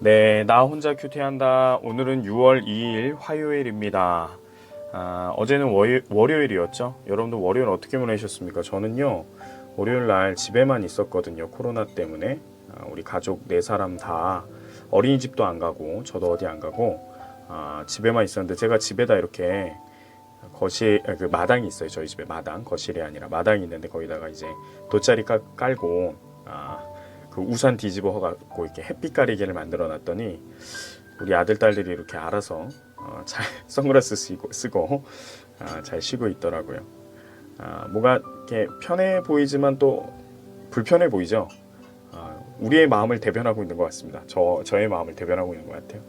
네, 나 혼자 큐티한다. 오늘은 6월 2일 화요일입니다. 아, 어제는 월, 월요 일이었죠? 여러분들 월요일 어떻게 보내셨습니까? 저는요, 월요일 날 집에만 있었거든요. 코로나 때문에. 아, 우리 가족 네 사람 다 어린이집도 안 가고, 저도 어디 안 가고, 아, 집에만 있었는데, 제가 집에다 이렇게 거실, 아, 그 마당이 있어요. 저희 집에 마당. 거실이 아니라 마당이 있는데, 거기다가 이제 돗자리 깔, 깔고, 아, 그 우산 뒤집어 갖고 이렇게 햇빛 가리개를 만들어 놨더니 우리 아들 딸들이 이렇게 알아서 어, 잘 선글라스 쓰고, 쓰고 아, 잘 쉬고 있더라고요. 아, 뭐가 이렇게 편해 보이지만 또 불편해 보이죠. 아, 우리의 마음을 대변하고 있는 것 같습니다. 저 저의 마음을 대변하고 있는 것 같아요.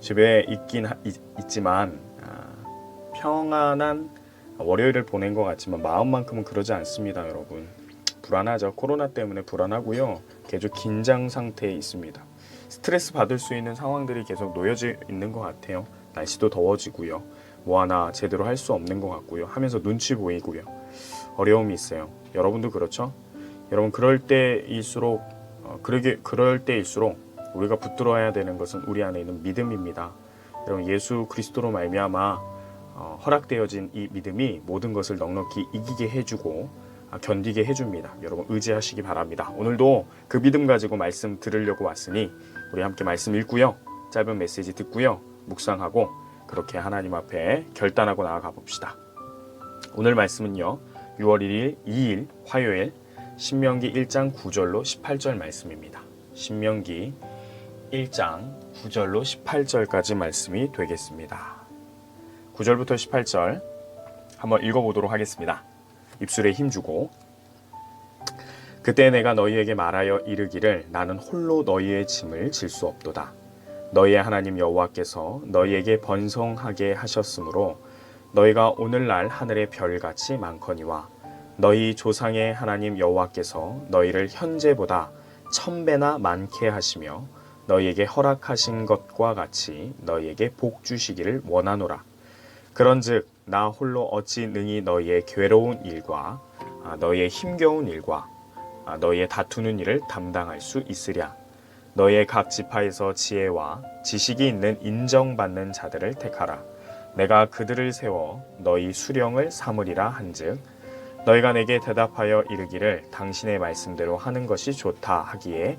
집에 있긴 하- 있, 있지만 아, 평안한 월요일을 보낸 것 같지만 마음만큼은 그러지 않습니다, 여러분. 불안하죠. 코로나 때문에 불안하고요. 계속 긴장 상태에 있습니다. 스트레스 받을 수 있는 상황들이 계속 놓여져 있는 것 같아요. 날씨도 더워지고요. 뭐 하나 제대로 할 수 없는 것 같고요. 하면서 눈치 보이고요. 어려움이 있어요. 여러분도 그렇죠? 여러분 그럴 때일수록 어, 그러게 그럴 때일수록 우리가 붙들어야 되는 것은 우리 안에 있는 믿음입니다. 여러분 예수 그리스도로 말미암아 어, 허락되어진 이 믿음이 모든 것을 넉넉히 이기게 해주고 아, 견디게 해줍니다. 여러분 의지하시기 바랍니다. 오늘도 그 믿음 가지고 말씀 들으려고 왔으니 우리 함께 말씀 읽고요. 짧은 메시지 듣고요. 묵상하고 그렇게 하나님 앞에 결단하고 나아가 봅시다. 오늘 말씀은요. 6월 1일 2일 화요일 신명기 1장 9절로 18절 말씀입니다. 신명기 1장 9절로 18절까지 말씀이 되겠습니다. 9절부터 18절 한번 읽어보도록 하겠습니다. 입술에 힘주고 그때 내가 너희에게 말하여 이르기를 나는 홀로 너희의 짐을 질 수 없도다. 너희의 하나님 여호와께서 너희에게 번성하게 하셨으므로 너희가 오늘날 하늘의 별같이 많거니와 너희 조상의 하나님 여호와께서 너희를 현재보다 천 배나 많게 하시며 너희에게 허락하신 것과 같이 너희에게 복 주시기를 원하노라. 그런즉 나 홀로 어찌 능히 너희의 괴로운 일과 아, 너희의 힘겨운 일과 아, 너희의 다투는 일을 담당할 수 있으랴. 너희의 각 지파에서 지혜와 지식이 있는 인정받는 자들을 택하라. 내가 그들을 세워 너희 수령을 삼으리라 한즉 너희가 내게 대답하여 이르기를 당신의 말씀대로 하는 것이 좋다 하기에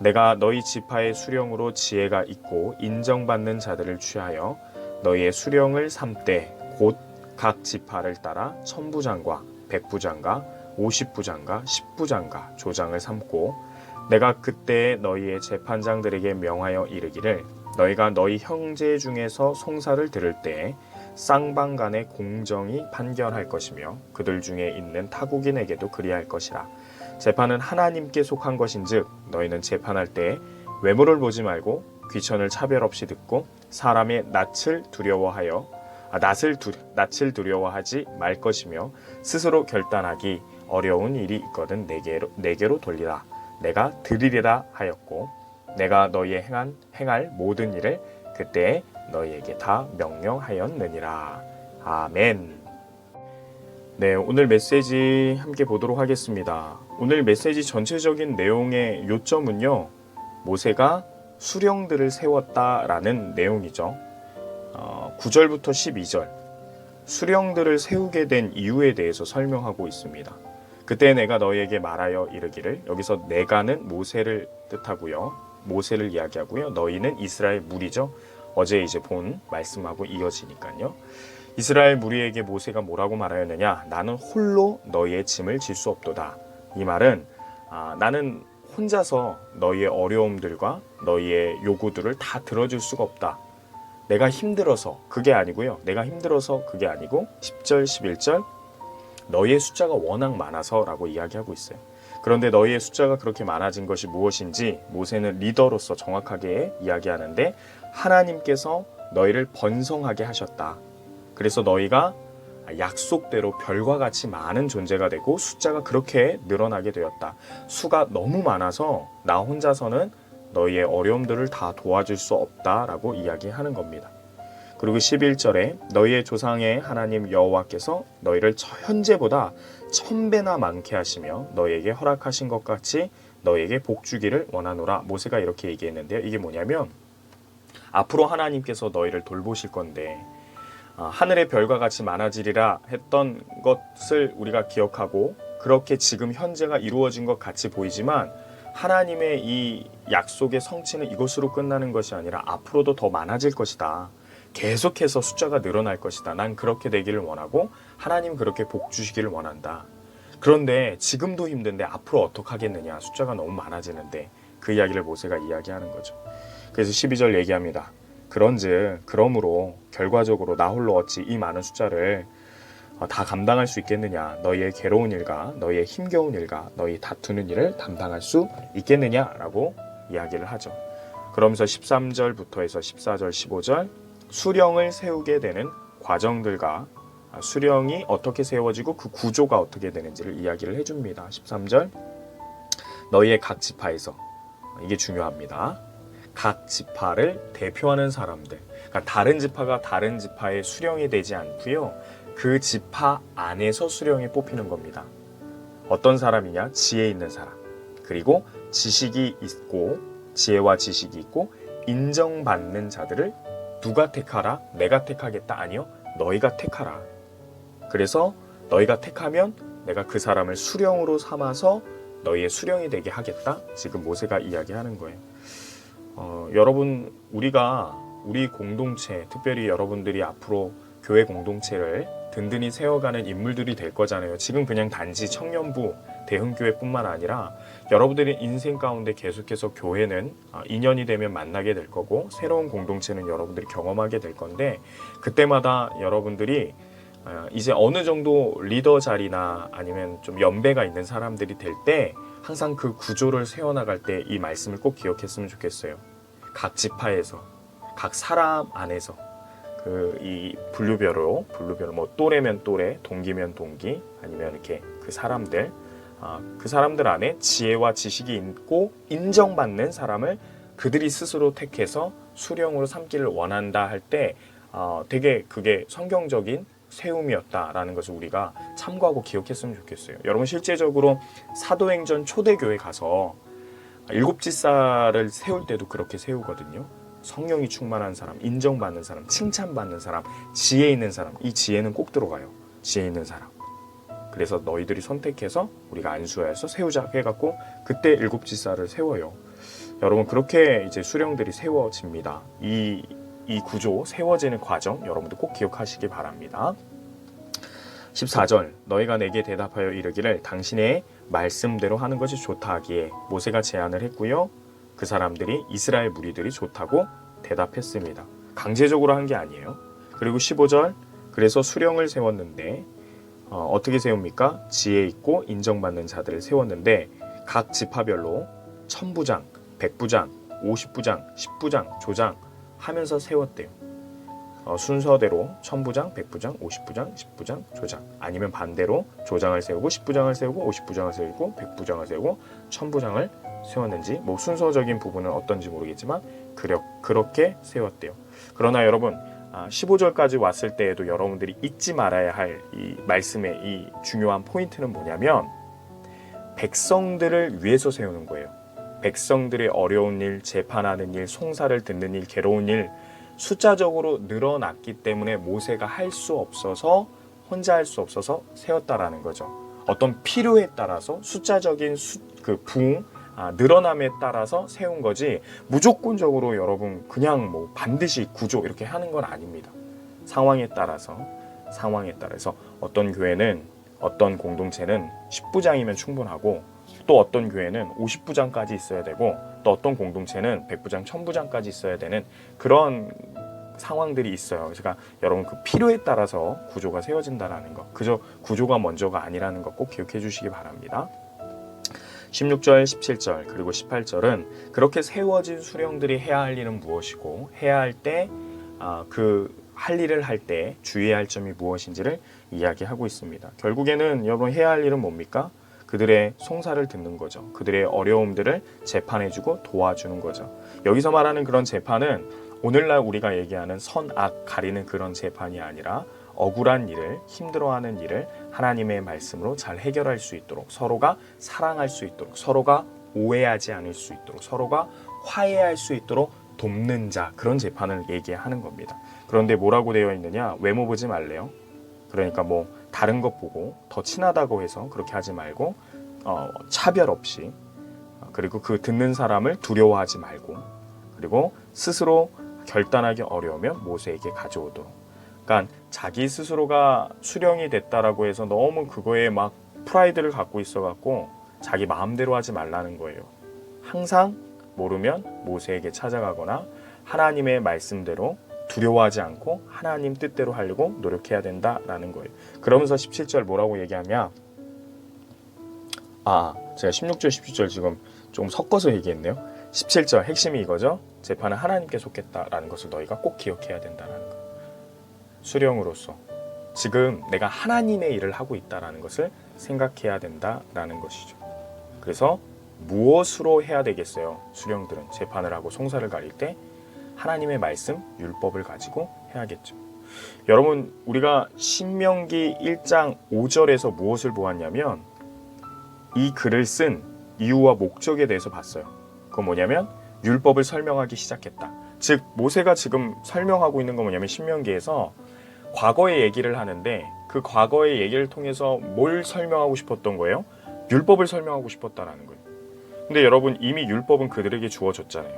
내가 너희 지파의 수령으로 지혜가 있고 인정받는 자들을 취하여 너희의 수령을 삼되 곧 각 지파를 따라 천부장과 백부장과 오십부장과 십부장과 조장을 삼고 내가 그때 너희의 재판장들에게 명하여 이르기를 너희가 너희 형제 중에서 송사를 들을 때에 쌍방 간의 공정이 판결할 것이며 그들 중에 있는 타국인에게도 그리할 것이라. 재판은 하나님께 속한 것인즉 너희는 재판할 때에 외모를 보지 말고 귀천을 차별 없이 듣고 사람의 낯을 두려워하여 아, 낯을 두, 낯을 두려워하지 말 것이며 스스로 결단하기 어려운 일이 있거든 내게로 내게로 돌리라 내가 드리리라 하였고 내가 너희의 행한 행할 모든 일을 그때 너희에게 다 명령하였느니라 아멘. 네, 오늘 메시지 함께 보도록 하겠습니다. 오늘 메시지 전체적인 내용의 요점은요, 모세가 수령들을 세웠다라는 내용이죠. 어, 9절부터 12절, 수령들을 세우게 된 이유에 대해서 설명하고 있습니다. 그때 내가 너희에게 말하여 이르기를, 여기서 내가는 모세를 뜻하고요. 모세를 이야기하고요. 너희는 이스라엘 무리죠. 어제 이제 본 말씀하고 이어지니까요. 이스라엘 무리에게 모세가 뭐라고 말하였느냐? 나는 홀로 너희의 짐을 질 수 없도다. 이 말은 아, 나는 혼자서 너희의 어려움들과 너희의 요구들을 다 들어줄 수가 없다. 내가 힘들어서 그게 아니고요. 내가 힘들어서 그게 아니고 10절, 11절 너희의 숫자가 워낙 많아서라고 이야기하고 있어요. 그런데 너희의 숫자가 그렇게 많아진 것이 무엇인지 모세는 리더로서 정확하게 이야기하는데 하나님께서 너희를 번성하게 하셨다. 그래서 너희가 약속대로 별과 같이 많은 존재가 되고 숫자가 그렇게 늘어나게 되었다. 수가 너무 많아서 나 혼자서는 너희의 어려움들을 다 도와줄 수 없다라고 이야기하는 겁니다. 그리고 11절에 너희의 조상의 하나님 여호와께서 너희를 현재보다 천 배나 많게 하시며 너희에게 허락하신 것 같이 너에게 복 주기를 원하노라. 모세가 이렇게 얘기했는데요. 이게 뭐냐면 앞으로 하나님께서 너희를 돌보실 건데 아, 하늘의 별과 같이 많아지리라 했던 것을 우리가 기억하고 그렇게 지금 현재가 이루어진 것 같이 보이지만 하나님의 이 약속의 성취는 이것으로 끝나는 것이 아니라 앞으로도 더 많아질 것이다. 계속해서 숫자가 늘어날 것이다. 난 그렇게 되기를 원하고 하나님 그렇게 복 주시기를 원한다. 그런데 지금도 힘든데 앞으로 어떻게 하겠느냐. 숫자가 너무 많아지는데 그 이야기를 모세가 이야기하는 거죠. 그래서 12절 얘기합니다. 그런즉 그러므로 결과적으로 나 홀로 어찌 이 많은 숫자를 어, 다 감당할 수 있겠느냐 너희의 괴로운 일과 너희의 힘겨운 일과 너희 다투는 일을 담당할 수 있겠느냐라고 이야기를 하죠. 그러면서 13절부터 해서 14절 15절 수령을 세우게 되는 과정들과 아, 수령이 어떻게 세워지고 그 구조가 어떻게 되는지를 이야기를 해줍니다. 13절 너희의 각 지파에서 이게 중요합니다. 각 지파를 대표하는 사람들. 그러니까 다른 지파가 다른 지파의 수령이 되지 않고요. 그 지파 안에서 수령이 뽑히는 겁니다. 어떤 사람이냐? 지혜 있는 사람. 그리고 지식이 있고 지혜와 지식이 있고 인정받는 자들을 누가 택하라? 내가 택하겠다. 아니요. 너희가 택하라. 그래서 너희가 택하면 내가 그 사람을 수령으로 삼아서 너희의 수령이 되게 하겠다. 지금 모세가 이야기하는 거예요. 어, 여러분 우리가 우리 공동체 특별히 여러분들이 앞으로 교회 공동체를 든든히 세워가는 인물들이 될 거잖아요. 지금 그냥 단지 청년부 대흥교회뿐만 아니라 여러분들의 인생 가운데 계속해서 교회는 아, 인연이 되면 만나게 될 거고 새로운 공동체는 여러분들이 경험하게 될 건데 그때마다 여러분들이 아, 이제 어느 정도 리더 자리나 아니면 좀 연배가 있는 사람들이 될 때 항상 그 구조를 세워나갈 때 이 말씀을 꼭 기억했으면 좋겠어요. 각 지파에서, 각 사람 안에서 그 이 분류별로 분류별로 뭐 또래면 또래, 동기면 동기, 아니면 이렇게 그 사람들 아, 그 사람들 안에 지혜와 지식이 있고 인정받는 사람을 그들이 스스로 택해서 수령으로 삼기를 원한다 할때 어, 되게 그게 성경적인 세움이었다라는 것을 우리가 참고하고 기억했으면 좋겠어요. 여러분 실제적으로 사도행전 초대교회 가서 일곱 지사를 세울 때도 그렇게 세우거든요. 성령이 충만한 사람, 인정받는 사람, 칭찬받는 사람, 지혜 있는 사람. 이 지혜는 꼭 들어가요. 지혜 있는 사람. 그래서 너희들이 선택해서 우리가 안수하여서 세우자 해갖고 그때 일곱 지사를 세워요. 여러분 그렇게 이제 수령들이 세워집니다. 이, 이 구조 세워지는 과정 여러분들 꼭 기억하시기 바랍니다. 14절 너희가 내게 대답하여 이르기를 당신의 말씀대로 하는 것이 좋다 하기에 모세가 제안을 했고요. 그 사람들이 이스라엘 무리들이 좋다고 대답했습니다. 강제적으로 한 게 아니에요. 그리고 15절 그래서 수령을 세웠는데 어, 어떻게 세웁니까? 지혜 있고 인정받는 자들을 세웠는데 각 지파별로 천부장, 백부장, 오십부장, 십부장, 조장 하면서 세웠대요. 어, 순서대로 천부장, 백부장, 오십부장, 십부장, 조장 아니면 반대로 조장을 세우고 십부장을 세우고 오십부장을 세우고 백부장을 세우고 천부장을 세웠는지 뭐 순서적인 부분은 어떤지 모르겠지만 그렇게 세웠대요. 그러나 여러분 아, 15절까지 왔을 때에도 여러분들이 잊지 말아야 할 이 말씀의 이 중요한 포인트는 뭐냐면 백성들을 위해서 세우는 거예요. 백성들의 어려운 일, 재판하는 일, 송사를 듣는 일, 괴로운 일 숫자적으로 늘어났기 때문에 모세가 할 수 없어서 혼자 할 수 없어서 세웠다라는 거죠. 어떤 필요에 따라서 숫자적인 수, 그 부흥, 아, 늘어남에 따라서 세운 거지 무조건적으로 여러분 그냥 뭐 반드시 구조 이렇게 하는 건 아닙니다. 상황에 따라서 상황에 따라서 어떤 교회는 어떤 공동체는 10부장이면 충분하고 또 어떤 교회는 50부장까지 있어야 되고 또 어떤 공동체는 100부장, 1000부장까지 있어야 되는 그런 상황들이 있어요. 그러니까 여러분 그 필요에 따라서 구조가 세워진다라는 거. 그저 구조가 먼저가 아니라는 거 꼭 기억해 주시기 바랍니다. 16절, 17절, 그리고 18절은 그렇게 세워진 수령들이 해야 할 일은 무엇이고 해야 할 때 그 할 일을 할 때 주의해야 할 점이 무엇인지를 이야기하고 있습니다. 결국에는 여러분 해야 할 일은 뭡니까? 그들의 송사를 듣는 거죠. 그들의 어려움들을 재판해주고 도와주는 거죠. 여기서 말하는 그런 재판은 오늘날 우리가 얘기하는 선악 가리는 그런 재판이 아니라 억울한 일을 힘들어하는 일을 하나님의 말씀으로 잘 해결할 수 있도록 서로가 사랑할 수 있도록 서로가 오해하지 않을 수 있도록 서로가 화해할 수 있도록 돕는 자 그런 재판을 얘기하는 겁니다. 그런데 뭐라고 되어 있느냐 외모 보지 말래요. 그러니까 뭐 다른 것 보고 더 친하다고 해서 그렇게 하지 말고 어, 차별 없이 어, 그리고 그 듣는 사람을 두려워하지 말고 그리고 스스로 결단하기 어려우면 모세에게 가져오도록. 그러니까 자기 스스로가 수령이 됐다라고 해서 너무 그거에 막 프라이드를 갖고 있어갖고 자기 마음대로 하지 말라는 거예요. 항상 모르면 모세에게 찾아가거나 하나님의 말씀대로 두려워하지 않고 하나님 뜻대로 하려고 노력해야 된다라는 거예요. 그러면서 17절 뭐라고 얘기하냐? 아, 제가 16절, 17절 지금 좀 섞어서 얘기했네요. 17절 핵심이 이거죠. 재판은 하나님께 속했다라는 것을 너희가 꼭 기억해야 된다라는 거. 수령으로서 지금 내가 하나님의 일을 하고 있다라는 것을 생각해야 된다라는 것이죠. 그래서 무엇으로 해야 되겠어요? 수령들은 재판을 하고 송사를 가릴 때 하나님의 말씀, 율법을 가지고 해야겠죠. 여러분, 우리가 신명기 1장 5절에서 무엇을 보았냐면 이 글을 쓴 이유와 목적에 대해서 봤어요. 그건 뭐냐면 율법을 설명하기 시작했다. 즉 모세가 지금 설명하고 있는 건 뭐냐면 신명기에서 과거의 얘기를 하는데 그 과거의 얘기를 통해서 뭘 설명하고 싶었던 거예요? 율법을 설명하고 싶었다라는 거예요. 근데 여러분 이미 율법은 그들에게 주어졌잖아요.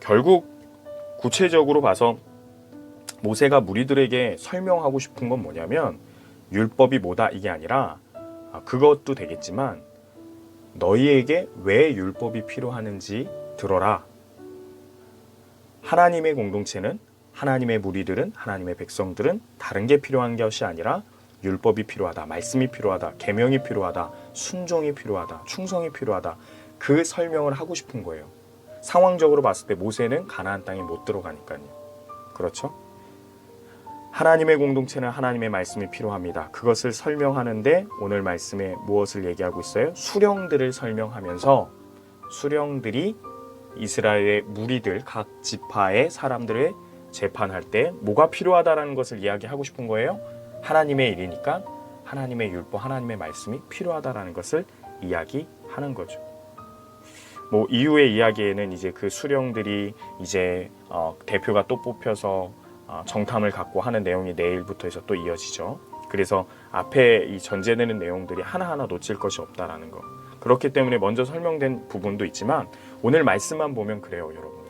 결국 구체적으로 봐서 모세가 무리들에게 설명하고 싶은 건 뭐냐면 율법이 뭐다 이게 아니라 아, 그것도 되겠지만 너희에게 왜 율법이 필요하는지 들어라. 하나님의 공동체는 하나님의 무리들은 하나님의 백성들은 다른 게 필요한 것이 아니라 율법이 필요하다, 말씀이 필요하다, 계명이 필요하다, 순종이 필요하다, 충성이 필요하다. 그 설명을 하고 싶은 거예요. 상황적으로 봤을 때 모세는 가나안 땅에 못 들어가니까요. 그렇죠? 하나님의 공동체는 하나님의 말씀이 필요합니다. 그것을 설명하는데 오늘 말씀에 무엇을 얘기하고 있어요? 수령들을 설명하면서 수령들이 이스라엘의 무리들 각 지파의 사람들을 재판할 때 뭐가 필요하다라는 것을 이야기하고 싶은 거예요. 하나님의 일이니까 하나님의 율법, 하나님의 말씀이 필요하다라는 것을 이야기하는 거죠. 뭐 이후의 이야기에는 이제 그 수령들이 이제 어, 대표가 또 뽑혀서 어, 정탐을 갖고 하는 내용이 내일부터 해서 또 이어지죠. 그래서 앞에 이 전제되는 내용들이 하나하나 놓칠 것이 없다라는 거. 그렇기 때문에 먼저 설명된 부분도 있지만 오늘 말씀만 보면 그래요, 여러분.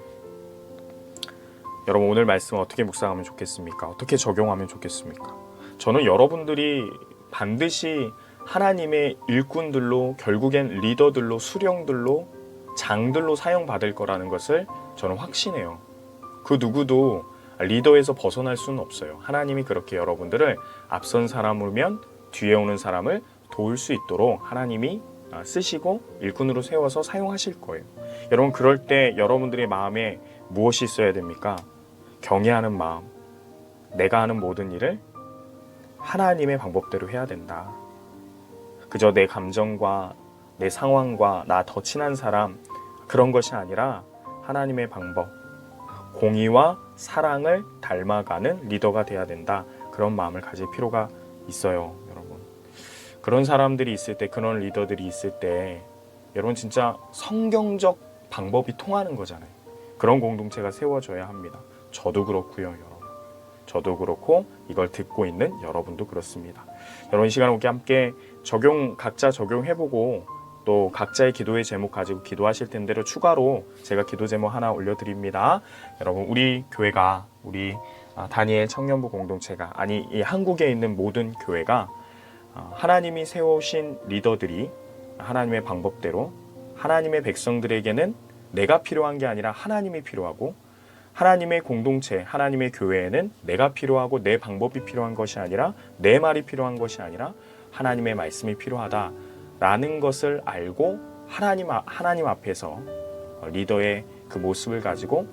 여러분 오늘 말씀 어떻게 묵상하면 좋겠습니까? 어떻게 적용하면 좋겠습니까? 저는 여러분들이 반드시 하나님의 일꾼들로 결국엔 리더들로 수령들로 장들로 사용받을 거라는 것을 저는 확신해요. 그 누구도 리더에서 벗어날 수는 없어요. 하나님이 그렇게 여러분들을 앞선 사람이면 뒤에 오는 사람을 도울 수 있도록 하나님이 아, 쓰시고 일꾼으로 세워서 사용하실 거예요. 여러분 그럴 때 여러분들의 마음에 무엇이 있어야 됩니까? 경외하는 마음. 내가 하는 모든 일을 하나님의 방법대로 해야 된다. 그저 내 감정과 내 상황과 나 더 친한 사람 그런 것이 아니라 하나님의 방법, 공의와 사랑을 닮아가는 리더가 돼야 된다. 그런 마음을 가질 필요가 있어요, 여러분. 그런 사람들이 있을 때, 그런 리더들이 있을 때, 여러분 진짜 성경적 방법이 통하는 거잖아요. 그런 공동체가 세워져야 합니다. 저도 그렇고요, 여러분. 저도 그렇고 이걸 듣고 있는 여러분도 그렇습니다. 여러분 이 시간 우리 함께 적용 각자 적용해보고 또 각자의 기도의 제목 가지고 기도하실 텐데로 추가로 제가 기도 제목 하나 올려드립니다. 여러분 우리 교회가 우리 아, 다니엘 청년부 공동체가 아니 이 한국에 있는 모든 교회가 아, 하나님이 세우신 리더들이 하나님의 방법대로 하나님의 백성들에게는 내가 필요한 게 아니라 하나님이 필요하고 하나님의 공동체, 하나님의 교회에는 내가 필요하고 내 방법이 필요한 것이 아니라 내 말이 필요한 것이 아니라 하나님의 말씀이 필요하다라는 것을 알고 하나님 앞- 하나님 앞에서 어, 리더의 그 모습을 가지고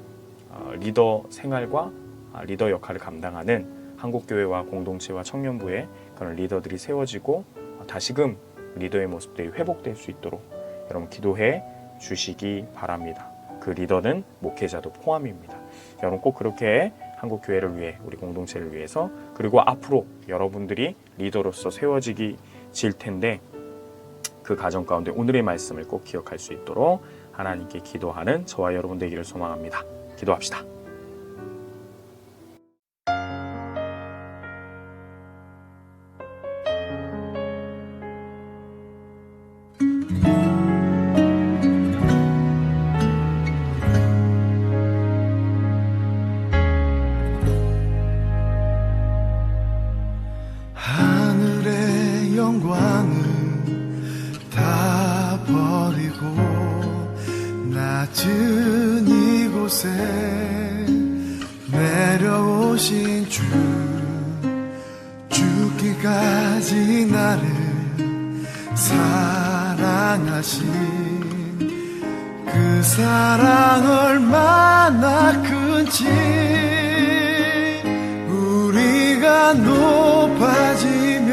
어, 리더 생활과 아, 리더 역할을 감당하는 한국 교회와 공동체와 청년부의 그런 리더들이 세워지고 어, 다시금 리더의 모습들이 회복될 수 있도록 여러분 기도해 주시기 바랍니다. 그 리더는 목회자도 포함입니다. 여러분 꼭 그렇게 한국 교회를 위해 우리 공동체를 위해서 그리고 앞으로 여러분들이 리더로서 세워지기 질 텐데 그 가정 가운데 오늘의 말씀을 꼭 기억할 수 있도록 하나님께 기도하는 저와 여러분 되기를 소망합니다. 기도합시다. 높아지면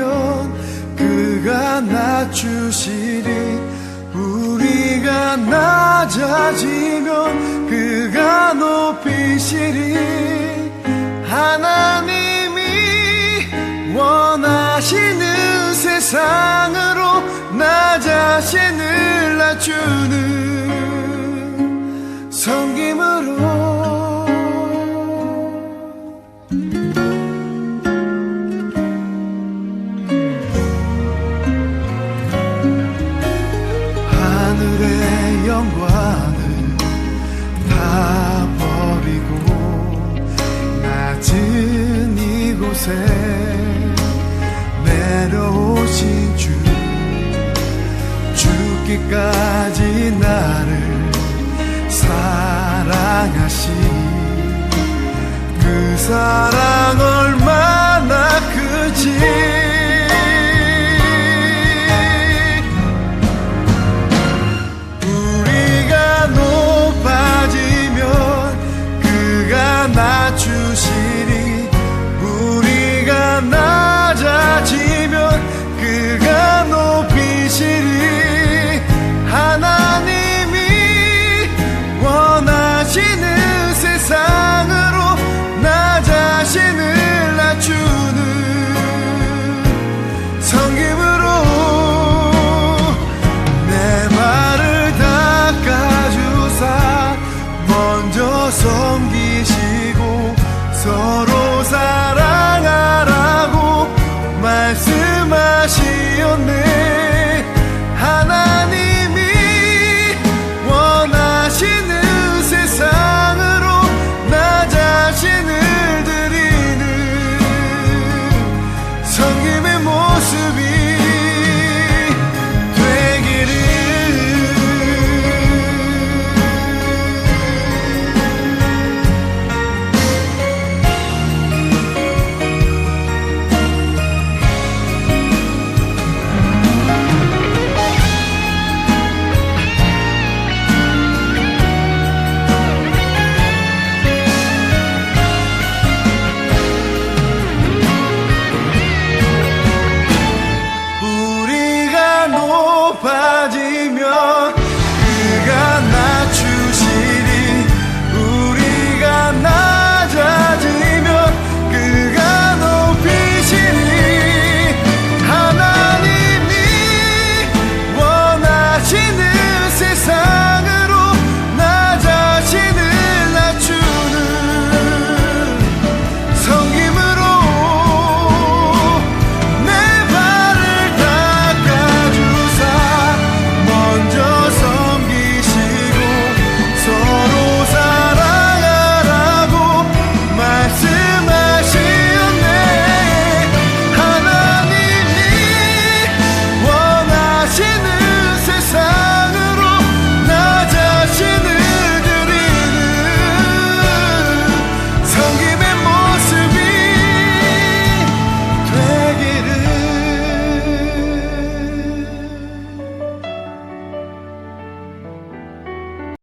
그가 낮추시리. 우리가 낮아지면 그가 높이시리. 하나님이 원하시는 세상으로 나 자신을 낮추는 섬김으로 하늘의 영광을 다 버리고 낮은 이곳에 내려오신 주 죽기까지 나를 사랑하신 그 사랑을